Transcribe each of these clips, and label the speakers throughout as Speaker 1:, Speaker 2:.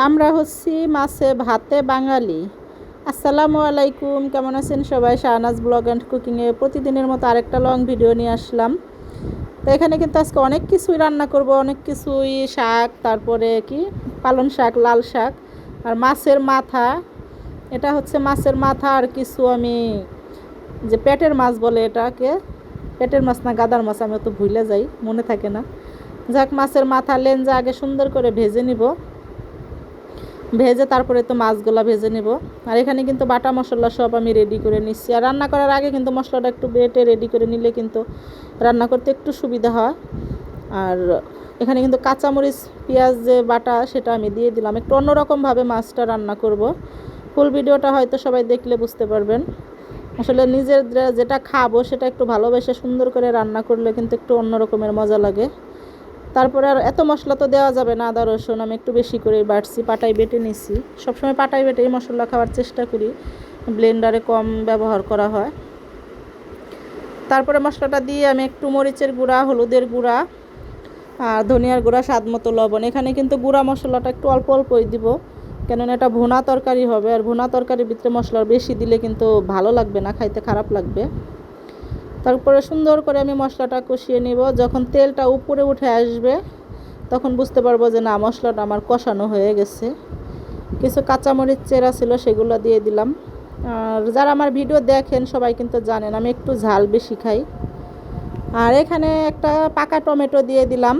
Speaker 1: আমরা হচ্ছি মাছে ভাতে বাঙালি। আসসালামু আলাইকুম, কেমন আছেন সবাই? শাহনাজ ব্লগ অ্যান্ড কুকিংয়ে প্রতিদিনের মতো আরেকটা লং ভিডিও নিয়ে আসলাম। তো এখানে কিন্তু আজকে অনেক কিছুই রান্না করব, অনেক কিছুই শাক, তারপরে কি? পালন শাক, লাল শাক আর মাছের মাথা। এটা হচ্ছে মাছের মাথা আর কিছু আমি যে পেটের মাছ বলে এটাকে। পেটের মাছ না, গাদার মাছ, আমি তো ভুলে যাই, মনে থাকে না। যাক, মাছের মাথা লেঞ্জা আগে সুন্দর করে ভেজে নিব। ভেজে তারপরে তো মাছগুলা ভেজে নেব। আর এখানে কিন্তু বাটা মশলা সব আমি রেডি করে নিচ্ছি। আর রান্না করার আগে কিন্তু মশলাটা একটু বেটে রেডি করে নিলে কিন্তু রান্না করতে একটু সুবিধা হয়। আর এখানে কিন্তু কাঁচামরিচ, পেঁয়াজ যে বাটা সেটা আমি দিয়ে দিলাম। একটু অন্যরকমভাবে মাছটা রান্না করব। ফুল ভিডিওটা হয়তো সবাই দেখলে বুঝতে পারবেন। আসলে নিজের যেটা খাব সেটা একটু ভালোবেসে সুন্দর করে রান্না করলে কিন্তু একটু অন্য রকমের মজা লাগে। তারপরে আর এত মশলা তো দেওয়া যাবে না, আদা, রসুন আমি একটু বেশি করে বাটছি পাটাই বেটে নিছি। সবসময় পাটাই বেটেই মশলা খাওয়ার চেষ্টা করি ব্লেন্ডারে কম ব্যবহার করা হয়। তারপরে মশলাটা দিয়ে আমি একটু মরিচের গুঁড়া, হলুদের গুঁড়া, আর ধনিয়ার গুঁড়া, স্বাদ মতো লবণ। এখানে কিন্তু গুঁড়া মশলাটা একটু অল্প অল্পই দিব, কেননা এটা ভুনা তরকারি হবে, আর ভুনা তরকারির ভিতরে মশলা বেশি দিলে কিন্তু ভালো লাগবে না, খাইতে খারাপ লাগবে। তারপরে সুন্দর করে আমি মশলাটা কষিয়ে নিব। যখন তেলটা উপরে উঠে আসবে, তখন বুঝতে পারব যে না, মশলাটা আমার কষানো হয়ে গেছে। কিছু কাঁচামরিচ চেরা ছিল, সেগুলো দিয়ে দিলাম। আর যারা আমার ভিডিও দেখেন, সবাই কিন্তু জানেন, আমি একটু ঝাল বেশি খাই। আর এখানে একটা পাকা টমেটো দিয়ে দিলাম।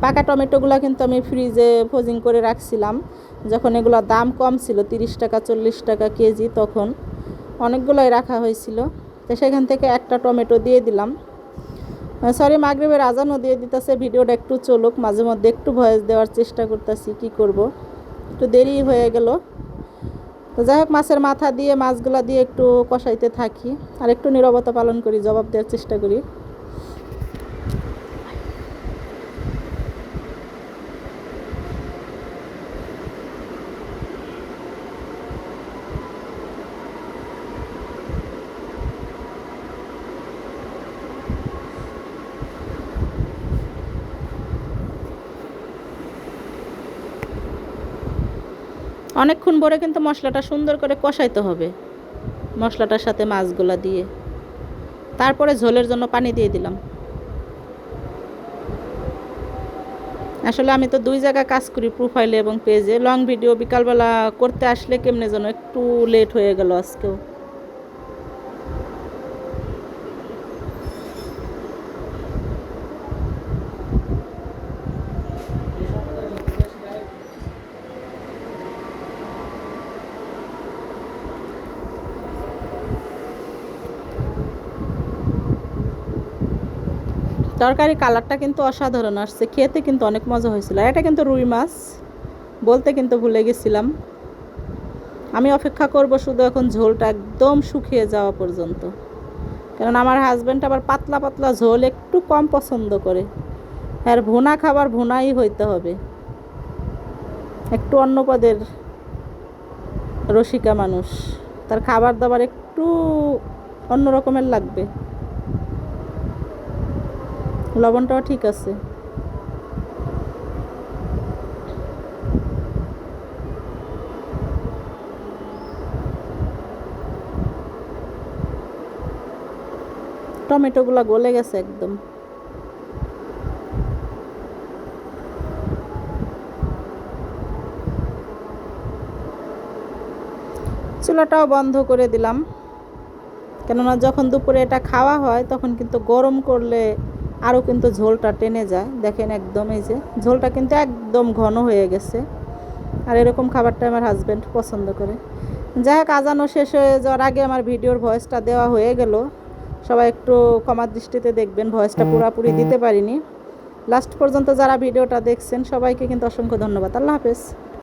Speaker 1: পাকা টমেটোগুলো কিন্তু আমি ফ্রিজে ফোজিং করে রাখছিলাম। যখন এগুলো দাম কম ছিল, তিরিশ টাকা, চল্লিশ টাকা কেজি, তখন অনেকগুলোই রাখা হয়েছিল। তো সেখান থেকে একটা টমেটো দিয়ে দিলাম। সরি মাগরীবের আজানও দিয়ে দিতেছে, ভিডিওটা একটু চলুক, মাঝে মধ্যে একটু ভয়েস দেওয়ার চেষ্টা করতেছি, কি করব? একটু দেরি হয়ে গেল। তো যাই হোক, মাছের মাথা দিয়ে, মাছগুলা দিয়ে একটু কষাইতে থাকি, আর একটু নিরবতা পালন করি, জবাব দেওয়ার চেষ্টা করি। অনেকক্ষণ পরে কিন্তু মশলাটা সুন্দর করে কষাইতে হবে। মশলাটার সাথে মাছগুলা দিয়ে। তারপরে ঝোলের জন্য পানি দিয়ে দিলাম। আসলে আমি তো দুই জায়গায় কাজ করি প্রোফাইলে এবং পেজে লং ভিডিও বিকালবেলা করতে আসলে কেমনে যেন একটু লেট হয়ে গেল আজকেও। তরকারি কালারটা কিন্তু অসাধারণ আসছে, খেতে কিন্তু অনেক মজা হয়েছিল। এটা কিন্তু রুই মাছ, বলতে কিন্তু ভুলে গেছিলাম। আমি অপেক্ষা করব শুধু এখন ঝোলটা একদম শুকিয়ে যাওয়া পর্যন্ত। কারণ আমার হাজব্যান্ড আবার পাতলা পাতলা ঝোল একটু কম পছন্দ করে। আর ভুনা খাবার ভুনাই হইতে হবে। একটু অন্য পদের রসিকা মানুষ, তার খাবার দাবার একটু অন্য রকমের লাগবে। লবণটাও ঠিক আছে। টমেটোগুলো গলে গেছে একদম। চুলাটাও বন্ধ করে দিলাম। কেননা যখন দুপুরে এটা খাওয়া হয়, তখন কিন্তু গরম করলে আরও কিন্তু ঝোলটা টেনে যায়। দেখেন একদম এই যে ঝোলটা কিন্তু একদম ঘন হয়ে গেছে। আর এরকম খাবারটা আমার হাজব্যান্ড পছন্দ করে। যাই হোক আজানো শেষ হয়ে যাওয়ার আগে আমার ভিডিওর ভয়েসটা দেওয়া হয়ে গেল। সবাই একটু কমার দৃষ্টিতে দেখবেন ভয়েসটা পুরাপুরি দিতে পারিনি। লাস্ট পর্যন্ত যারা ভিডিওটা দেখছেন সবাইকে কিন্তু অসংখ্য ধন্যবাদ। আল্লাহ হাফেজ।